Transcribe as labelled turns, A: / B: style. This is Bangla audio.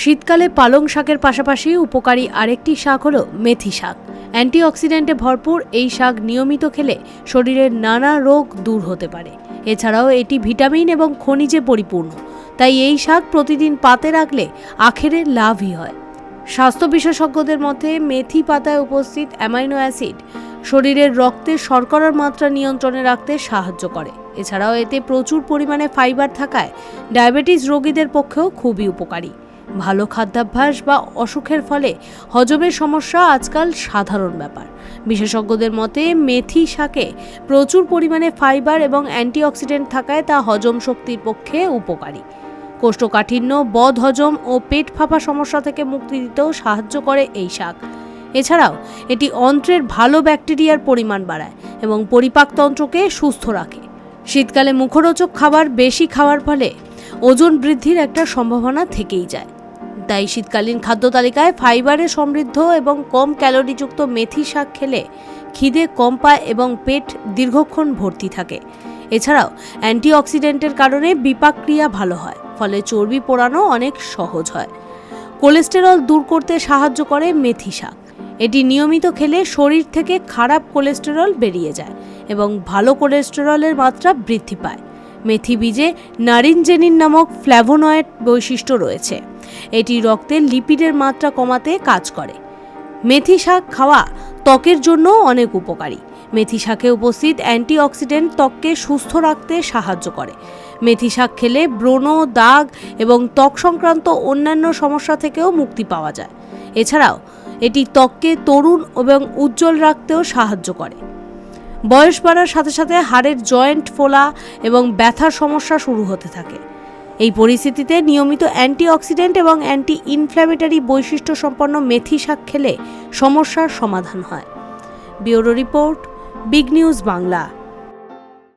A: শীতকালে পালং শাকের পাশাপাশি উপকারী আরেকটি শাক হলো মেথি শাক। অ্যান্টিঅক্সিডেন্টে ভরপুর এই শাক নিয়মিত খেলে শরীরের নানা রোগ দূর হতে পারে। এছাড়াও এটি ভিটামিন এবং খনিজে পরিপূর্ণ। তাই এই শাক প্রতিদিন পাতে রাখলে আখেরের লাভই হয়। স্বাস্থ্য বিশেষজ্ঞদের মতে মেথি পাতায় উপস্থিত অ্যামাইনো অ্যাসিড শরীরের রক্তে শর্করার মাত্রা নিয়ন্ত্রণে রাখতে সাহায্য করে। এছাড়াও এতে প্রচুর পরিমাণে ফাইবার থাকায় ডায়াবেটিস রোগীদের পক্ষেও খুবই উপকারী। ভালো খাদ্যাভ্যাস বা অসুখের ফলে হজমের সমস্যা আজকাল সাধারণ ব্যাপার। বিশেষজ্ঞদের মতে, মেথি শাকে প্রচুর পরিমাণে ফাইবার এবং অ্যান্টিঅক্সিডেন্ট থাকায় তা হজম শক্তির পক্ষে উপকারী। কোষ্ঠকাঠিন্য, বদ হজম ও পেট ফাঁপা সমস্যা থেকে মুক্তি দিতেও সাহায্য করে এই শাক। এছাড়াও, এটি অন্ত্রের ভালো ব্যাকটেরিয়ার পরিমাণ বাড়ায় এবং পরিপাকতন্ত্রকে সুস্থ রাখে। শীতকালে মুখরোচক খাবার বেশি খাওয়ার ফলে ওজন বৃদ্ধির একটা সম্ভাবনা থেকেই যায়। তাই শীতকালীন খাদ্য তালিকায় ফাইবারে সমৃদ্ধ এবং কম ক্যালোরিযুক্ত মেথি শাক খেলে খিদে কম পায় এবং পেট দীর্ঘক্ষণ ভর্তি থাকে। এছাড়াও, অ্যান্টিঅক্সিডেন্টের কারণে বিপাক ক্রিয়া ভালো হয়, ফলে চর্বি পোড়ানো অনেক সহজ হয়। কোলেস্টেরল দূর করতে সাহায্য করে মেথি শাক। এটি নিয়মিত খেলে শরীর থেকে খারাপ কোলেস্টেরল বেরিয়ে যায় এবং ভালো কোলেস্টেরলের মাত্রা বৃদ্ধি পায়। মেথি বীজে নারিনজেনিন নামক ফ্ল্যাভোনয়েড বৈশিষ্ট্য রয়েছে। এটি রক্তের লিপিডের মাত্রা কমাতে কাজ করে। মেথি শাক খাওয়া ত্বকের জন্য অনেক উপকারী। মেথি শাকে উপস্থিত অ্যান্টিঅক্সিডেন্ট ত্বককে সুস্থ রাখতে সাহায্য করে। মেথি শাক খেলে ব্রণ, দাগ এবং ত্বক সংক্রান্ত অন্যান্য সমস্যা থেকেও মুক্তি পাওয়া যায়। এছাড়াও, এটি ত্বককে তরুণ এবং উজ্জ্বল রাখতেও সাহায্য করে। বয়স বাড়ার সাথে সাথে হাড়ের জয়েন্ট ফোলা এবং ব্যথার সমস্যা শুরু হতে থাকে। এই পরিস্থিতিতে নিয়মিত অ্যান্টিঅক্সিডেন্ট এবং অ্যান্টি ইনফ্ল্যামেটারি বৈশিষ্ট্য সম্পন্ন মেথি শাক খেলে সমস্যার সমাধান হয়। Bureau report, big news Bangla.